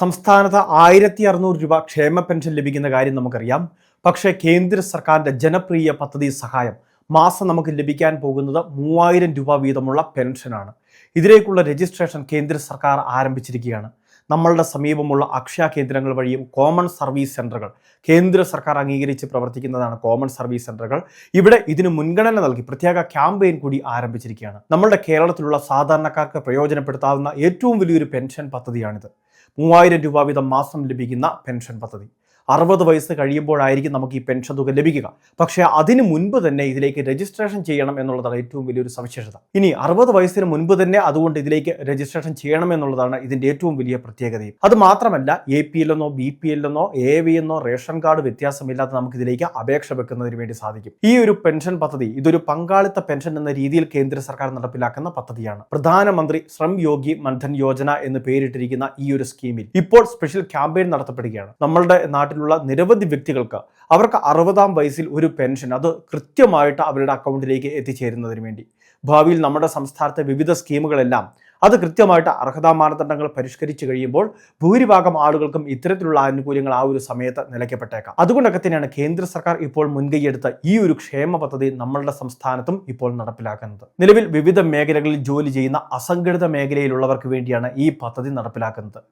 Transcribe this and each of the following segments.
സംസ്ഥാനത്ത് ആയിരത്തി അറുന്നൂറ് രൂപ ക്ഷേമ പെൻഷൻ ലഭിക്കുന്ന കാര്യം നമുക്കറിയാം. പക്ഷേ കേന്ദ്ര സർക്കാരിന്റെ ജനപ്രിയ പദ്ധതി സഹായം മാസം നമുക്ക് ലഭിക്കാൻ പോകുന്നത് മൂവായിരം രൂപ വീതമുള്ള പെൻഷനാണ്. ഇതിലേക്കുള്ള രജിസ്ട്രേഷൻ കേന്ദ്ര സർക്കാർ ആരംഭിച്ചിരിക്കുകയാണ്. നമ്മളുടെ സമീപമുള്ള അക്ഷയ കേന്ദ്രങ്ങൾ വഴിയും കോമൺ സർവീസ് സെന്ററുകൾ കേന്ദ്ര സർക്കാർ അംഗീകരിച്ച് പ്രവർത്തിക്കുന്നതാണ് കോമൺ സർവീസ് സെന്ററുകൾ. ഇവിടെ ഇതിന് മുൻഗണന നൽകി പ്രത്യേക ക്യാമ്പയിൻ കൂടി ആരംഭിച്ചിരിക്കുകയാണ്. നമ്മളുടെ കേരളത്തിലുള്ള സാധാരണക്കാർക്ക് പ്രയോജനപ്പെടുത്താവുന്ന ഏറ്റവും വലിയൊരു പെൻഷൻ പദ്ധതിയാണിത്. മൂവായിരം രൂപ വീതം മാസം ലഭിക്കുന്ന പെൻഷൻ പദ്ധതി. അറുപത് വയസ്സ് കഴിയുമ്പോഴായിരിക്കും നമുക്ക് ഈ പെൻഷൻ തുക ലഭിക്കുക. പക്ഷേ അതിന് മുൻപ് തന്നെ ഇതിലേക്ക് രജിസ്ട്രേഷൻ ചെയ്യണം എന്നുള്ളതാണ് ഏറ്റവും വലിയൊരു സവിശേഷത. ഇനി അറുപത് വയസ്സിന് മുൻപ് തന്നെ അതുകൊണ്ട് ഇതിലേക്ക് രജിസ്ട്രേഷൻ ചെയ്യണം എന്നുള്ളതാണ് ഇതിന്റെ ഏറ്റവും വലിയ പ്രത്യേകതയും. അത് മാത്രമല്ല എ പി എല്ലെന്നോ ബി പി എല്ലെന്നോ എ വി എന്നോ റേഷൻ കാർഡ് വ്യത്യാസമില്ലാതെ നമുക്ക് ഇതിലേക്ക് അപേക്ഷ വെക്കുന്നതിന് വേണ്ടി സാധിക്കും. ഈ ഒരു പെൻഷൻ പദ്ധതി ഇതൊരു പങ്കാളിത്ത പെൻഷൻ എന്ന രീതിയിൽ കേന്ദ്ര സർക്കാർ നടപ്പിലാക്കുന്ന പദ്ധതിയാണ്. പ്രധാനമന്ത്രി ശ്രം യോഗി മൻധൻ യോജന എന്ന് പേരിട്ടിരിക്കുന്ന ഈ ഒരു സ്കീമിൽ ഇപ്പോൾ സ്പെഷ്യൽ ക്യാമ്പയിൻ നടത്തപ്പെടുകയാണ്. നമ്മളുടെ നാട്ടിലുള്ള നിരവധി വ്യക്തികൾക്ക് അവർക്ക് അറുപതാം വയസ്സിൽ ഒരു പെൻഷൻ അത് കൃത്യമായിട്ട് അവരുടെ അക്കൗണ്ടിലേക്ക് എത്തിച്ചേരുന്നതിന് വേണ്ടി. ഭാവിയിൽ നമ്മുടെ സംസ്ഥാനത്തെ വിവിധ സ്കീമുകളെല്ലാം അത് കൃത്യമായിട്ട് അർഹതാ മാനദണ്ഡങ്ങൾ പരിഷ്കരിച്ചു കഴിയുമ്പോൾ ഭൂരിഭാഗം ആളുകൾക്കും ഇത്തരത്തിലുള്ള ആനുകൂല്യങ്ങൾ ആ ഒരു സമയത്ത് നിലയ്ക്കപ്പെട്ടേക്കാം. അതുകൊണ്ടൊക്കെ തന്നെയാണ് കേന്ദ്ര സർക്കാർ ഇപ്പോൾ മുൻകൈയെടുത്ത ഈ ഒരു ക്ഷേമ പദ്ധതി നമ്മളുടെ സംസ്ഥാനത്തും ഇപ്പോൾ നടപ്പിലാക്കുന്നത്. നിലവിൽ വിവിധ മേഖലകളിൽ ജോലി ചെയ്യുന്ന അസംഘടിത മേഖലയിലുള്ളവർക്ക് വേണ്ടിയാണ് ഈ പദ്ധതി നടപ്പിലാക്കുന്നത്.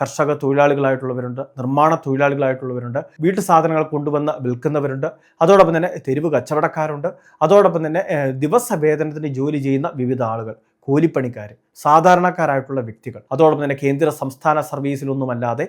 കർഷക തൊഴിലാളികളായിട്ടുള്ളവരുണ്ട് നിർമ്മാണ തൊഴിലാളികളായിട്ടുള്ളവരുണ്ട് വീട്ടു സാധനങ്ങൾ കൊണ്ടുവന്ന് വിൽക്കുന്നവരുണ്ട്. അതോടൊപ്പം തന്നെ തെരുവ് കച്ചവടക്കാരുണ്ട്. അതോടൊപ്പം തന്നെ ദിവസ വേതനത്തിന് ജോലി ചെയ്യുന്ന വിവിധ ആളുകൾ. കൂലിപ്പണിക്കാർ സാധാരണക്കാരായിട്ടുള്ള വ്യക്തികൾ. അതോടൊപ്പം തന്നെ കേന്ദ്ര സംസ്ഥാന സർവീസിലൊന്നുമല്ലാതെ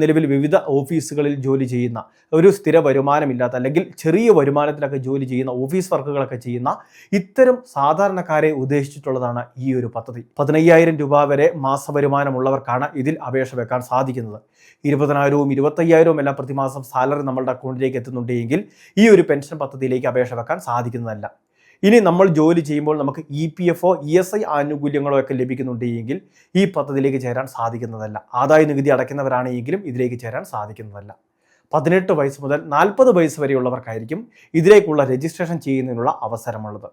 നിലവിൽ വിവിധ ഓഫീസുകളിൽ ജോലി ചെയ്യുന്ന ഒരു സ്ഥിര വരുമാനമില്ലാത്ത അല്ലെങ്കിൽ ചെറിയ വരുമാനത്തിലൊക്കെ ജോലി ചെയ്യുന്ന ഓഫീസ് വർക്കുകളൊക്കെ ചെയ്യുന്ന ഇത്തരം സാധാരണക്കാരെ ഉദ്ദേശിച്ചിട്ടുള്ളതാണ് ഈ ഒരു പദ്ധതി. പതിനയ്യായിരം രൂപ വരെ മാസവരുമാനമുള്ളവർക്കാണ് ഇതിൽ അപേക്ഷ വെക്കാൻ സാധിക്കുന്നത്. ഇരുപതിനായിരവും ഇരുപത്തയ്യായിരവും എല്ലാം പ്രതിമാസം സാലറി നമ്മളുടെ അക്കൗണ്ടിലേക്ക് എത്തുന്നുണ്ടെങ്കിൽ ഈ ഒരു പെൻഷൻ പദ്ധതിയിലേക്ക് അപേക്ഷ വെക്കാൻ സാധിക്കുന്നതല്ല. ഇനി നമ്മൾ ജോലി ചെയ്യുമ്പോൾ നമുക്ക് E P F E S I ആനുകൂല്യങ്ങളോ ഒക്കെ ലഭിക്കുന്നുണ്ട് എങ്കിൽ ഈ പദ്ധതിയിലേക്ക് ചേരാൻ സാധിക്കുന്നതല്ല. ആദായ നികുതി അടയ്ക്കുന്നവരാണെങ്കിലും ഇതിലേക്ക് ചേരാൻ സാധിക്കുന്നതല്ല. പതിനെട്ട് വയസ്സ് മുതൽ നാൽപ്പത് വയസ്സ് വരെയുള്ളവർക്കായിരിക്കും ഇതിലേക്കുള്ള രജിസ്ട്രേഷൻ ചെയ്യുന്നതിനുള്ള അവസരമുള്ളത്.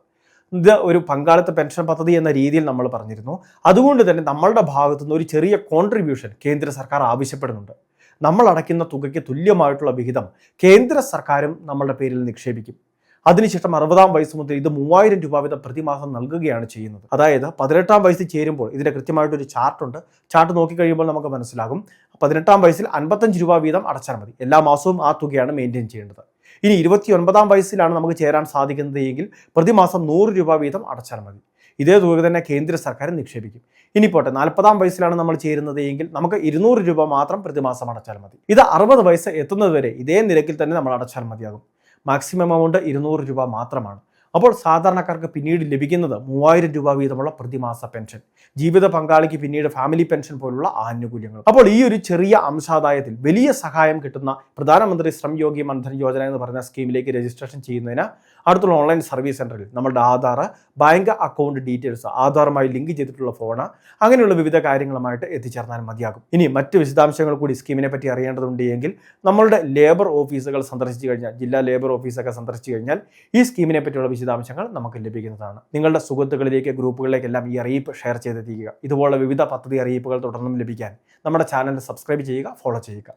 ഇത് ഒരു പങ്കാളിത്ത പെൻഷൻ പദ്ധതി എന്ന രീതിയിൽ നമ്മൾ പറഞ്ഞിരുന്നു. അതുകൊണ്ട് തന്നെ നമ്മളുടെ ഭാഗത്തുനിന്ന് ഒരു ചെറിയ കോൺട്രിബ്യൂഷൻ കേന്ദ്ര സർക്കാർ ആവശ്യപ്പെടുന്നുണ്ട്. നമ്മൾ അടയ്ക്കുന്ന തുകയ്ക്ക് തുല്യമായിട്ടുള്ള വിഹിതം കേന്ദ്ര സർക്കാരും നമ്മളുടെ പേരിൽ നിക്ഷേപിക്കും. അതിനുശേഷം അറുപതാം വയസ്സ് മുതൽ ഇത് മൂവായിരം രൂപ വീതം പ്രതിമാസം നൽകുകയാണ് ചെയ്യുന്നത്. അതായത് പതിനെട്ടാം വയസ്സിൽ ചേരുമ്പോൾ ഇതിന്റെ കൃത്യമായിട്ടൊരു ചാർട്ടുണ്ട്. ചാർട്ട് നോക്കിക്കഴിയുമ്പോൾ നമുക്ക് മനസ്സിലാകും. പതിനെട്ടാം വയസ്സിൽ അൻപത്തഞ്ച് രൂപ വീതം അടച്ചാൽ മതി. എല്ലാ മാസവും ആ തുകയാണ് മെയിന്റെയിൻ ചെയ്യേണ്ടത്. ഇനി ഇരുപത്തി ഒൻപതാം വയസ്സിലാണ് നമുക്ക് ചേരാൻ സാധിക്കുന്നത് എങ്കിൽ പ്രതിമാസം നൂറ് രൂപ വീതം അടച്ചാൽ മതി. ഇതേ തുക തന്നെ കേന്ദ്ര സർക്കാർ നിക്ഷേപിക്കും. ഇനി പോട്ടെ നാൽപ്പതാം വയസ്സിലാണ് നമ്മൾ ചേരുന്നത് എങ്കിൽ നമുക്ക് ഇരുന്നൂറ് രൂപ മാത്രം പ്രതിമാസം അടച്ചാൽ മതി. ഇത് അറുപത് വയസ്സ് എത്തുന്നതുവരെ ഇതേ നിരക്കിൽ തന്നെ നമ്മൾ അടച്ചാൽ മതിയാകും. മാക്സിമം എമൗണ്ട് ഇരുന്നൂറ് രൂപ മാത്രമാണ്. അപ്പോൾ സാധാരണക്കാർക്ക് പിന്നീട് ലഭിക്കുന്നത് മൂവായിരം രൂപ വീതമുള്ള പ്രതിമാസ പെൻഷൻ. ജീവിത പങ്കാളിക്ക് പിന്നീട് ഫാമിലി പെൻഷൻ പോലുള്ള ആനുകൂല്യങ്ങൾ. അപ്പോൾ ഈ ഒരു ചെറിയ അംശാദായത്തിൽ വലിയ സഹായം കിട്ടുന്ന പ്രധാനമന്ത്രി ശ്രം യോഗി മൻധൻ യോജന എന്ന് പറയുന്ന സ്കീമിലേക്ക് രജിസ്ട്രേഷൻ ചെയ്യുന്നതിന് അടുത്തുള്ള ഓൺലൈൻ സർവീസ് സെന്ററിൽ നമ്മുടെ ആധാർ ബാങ്ക് അക്കൗണ്ട് ഡീറ്റെയിൽസ് ആധാറുമായി ലിങ്ക് ചെയ്തിട്ടുള്ള ഫോണ് അങ്ങനെയുള്ള വിവിധ കാര്യങ്ങളുമായിട്ട് എത്തിച്ചേർന്നാൽ മതിയാകും. ഇനി മറ്റ് വിശദാംശങ്ങൾ കൂടി സ്കീമിനെ പറ്റി അറിയേണ്ടതുണ്ട് എങ്കിൽ നമ്മളുടെ ലേബർ ഓഫീസുകൾ സന്ദർശിച്ചു കഴിഞ്ഞാൽ ജില്ലാ ലേബർ ഓഫീസൊക്കെ സന്ദർശിച്ചു കഴിഞ്ഞാൽ ഈ സ്കീമിനെ പറ്റിയുള്ള വിശദാംശങ്ങൾ നമുക്ക് ലഭിക്കുന്നതാണ്. നിങ്ങളുടെ സുഹൃത്തുക്കളിലേക്ക് ഗ്രൂപ്പുകളിലേക്കെല്ലാം ഈ അറിയിപ്പ് ഷെയർ ചെയ്തെത്തിക്കുക. ഇതുപോലുള്ള വിവിധ പദ്ധതി അറിയിപ്പുകൾ തുടർന്നും ലഭിക്കാൻ നമ്മുടെ ചാനൽ സബ്സ്ക്രൈബ് ചെയ്യുക ഫോളോ ചെയ്യുക.